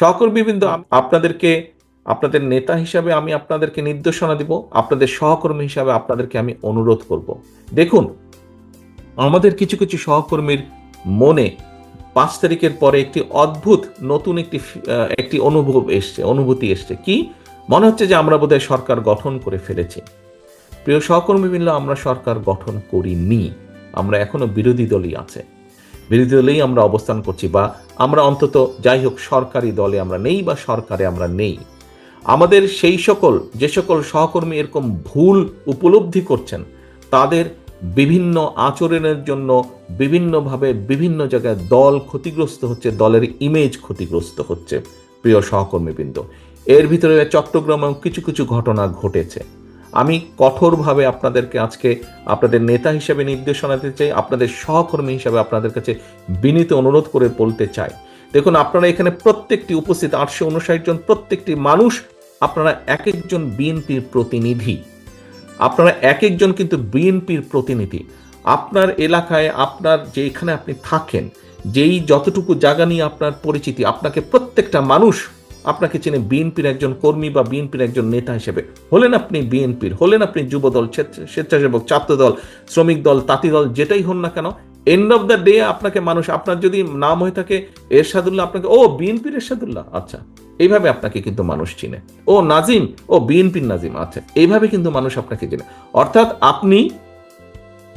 সহকর্মীবৃন্দ আপনাদেরকে আপনাদের নেতা হিসাবে আমি আপনাদেরকে নির্দেশনা দিব আপনাদের সহকর্মী হিসাবে আপনাদেরকে আমি অনুরোধ করব। দেখুন আমাদের কিছু কিছু সহকর্মীর মনে পাঁচ তারিখের পরে একটি অদ্ভুত নতুন একটি একটি অনুভব এসছে অনুভূতি এসছে। কি? মনে হচ্ছে যে আমরা বোধহয় সরকার গঠন করে ফেলেছি। প্রিয় সহকর্মীবৃন্দ আমরা সরকার গঠন করিনি। আমরা এখনও বিরোধী দলই আছে। বিরোধী দলেই আমরা অবস্থান করছি বা আমরা অন্তত যাই হোক সরকারি দলে আমরা নেই বা সরকারে আমরা নেই। আমাদের সেই সকল, যে সকল সহকর্মী এরকম ভুল উপলব্ধি করছেন, তাদের বিভিন্ন আচরণের জন্য বিভিন্নভাবে বিভিন্ন জায়গায় দল ক্ষতিগ্রস্ত হচ্ছে, দলের ইমেজ ক্ষতিগ্রস্ত হচ্ছে, প্রিয় সহকর্মীবৃন্দ। এর ভিতরে চট্টগ্রামেও কিছু কিছু ঘটনা ঘটেছে। আমি কঠোরভাবে আপনাদেরকে আজকে আপনাদের নেতা হিসেবে নির্দেশনা দিতে চাই, আপনাদের সহকর্মী হিসেবে আপনাদের কাছে বিনীত অনুরোধ করে বলতে চাই। দেখুন, আপনারা এখানে প্রত্যেকটি উপস্থিত আটশো উনষাট জন, প্রত্যেকটি মানুষ, আপনারা এক একজন বিএনপির প্রতিনিধি। আপনারা এক একজন কিন্তু বিএনপির প্রতিনিধি। আপনার এলাকায়, আপনার যেখানে আপনি থাকেন, যেই যতটুকু জায়গা নিয়ে আপনার পরিচিতি, আপনাকে প্রত্যেকটা মানুষ আপনাকে চেনে বিএনপির একজন কর্মী বা বিএনপির একজন নেতা হিসেবে। হলেন আপনি বিএনপির, হলেন আপনি যুবদল, স্বেচ্ছা- স্বেচ্ছাসেবক ছাত্র দল শ্রমিক দল, তাঁতি দল, যেটাই হন না কেন এন্ড অফ দ্য ডে আপনাকে মানুষ, আপনার যদি নাম হয়ে থাকে, এরশাদুল্লাহ আপনাকে, ও বিএনপির এরশাদুল্লাহ আচ্ছা। এইভাবে আপনাকে কিন্তু মানুষ চিনে। ও নাজিম, ও বিএনপির নাজিম আচ্ছা। এইভাবে কিন্তু মানুষ আপনাকে চেনে। অর্থাৎ আপনি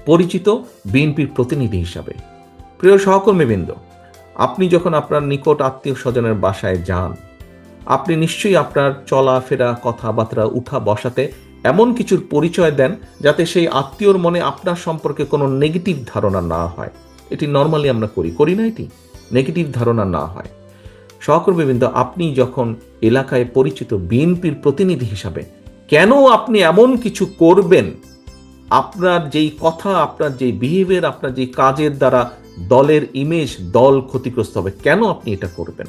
পরিচিত বিএনপির প্রতিনিধি হিসাবে। প্রিয় সহকর্মীবৃন্দ, আপনি যখন আপনার নিকট আত্মীয় স্বজনের বাসায় যান আপনি নিশ্চয়ই আপনার চলাফেরা, কথাবার্তা, উঠা বসাতে এমন কিছুর পরিচয় দেন যাতে সেই আত্মীয়র মনে আপনার সম্পর্কে কোনো নেগেটিভ ধারণা না হয়। এটি নর্মালি আমরা করি। করি না এটি? নেগেটিভ ধারণা না হয়। সহকর্মীবৃন্দ, আপনি যখন এলাকায় পরিচিত বিএনপির প্রতিনিধি হিসাবে কেন আপনি এমন কিছু করবেন? আপনার যেই কথা, আপনার যেই বিহেভিয়ার আপনার যেই কাজের দ্বারা দলের ইমেজ দল ক্ষতিগ্রস্ত হবে, কেন আপনি এটা করবেন?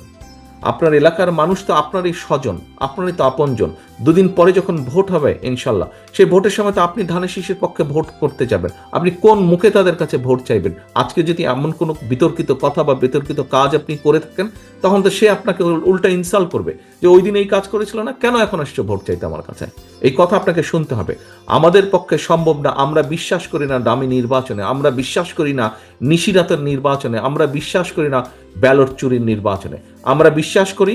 আপনার এলাকার মানুষ তো আপনারই স্বজন আপনারই তো আপনজন। দুদিন পরে যখন ভোট হবে, ইনশাল্লাহ, সেই ভোটের সময় তো আপনি ধানের শীষের পক্ষে ভোট করতে যাবেন। আপনি কোন মুখে তাদের কাছে ভোট চাইবেন? আজকে যদি এমন কোনো বিতর্কিত কথা বা বিতর্কিত কাজ আপনি করে থাকেন, তখন তো সে আপনাকে উল্টা ইনসাল্ট করবে যে, ওই দিন এই কাজ করেছিল না, কেন এখন আসছে ভোট চাইতে আমার কাছে? এই কথা আপনাকে শুনতে হবে। আমাদের পক্ষে সম্ভব না, আমরা বিশ্বাস করি না দামি নির্বাচনে, আমরা বিশ্বাস করি না নিশিরাতের নির্বাচনে, আমরা বিশ্বাস করি না ব্যালট চুরির নির্বাচনে। আমরা বিশ্বাস করি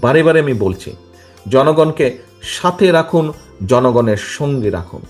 বারে বারে আমি বলছি জনগণকে সাথে রাখুন জনগণের সঙ্গে রাখুন।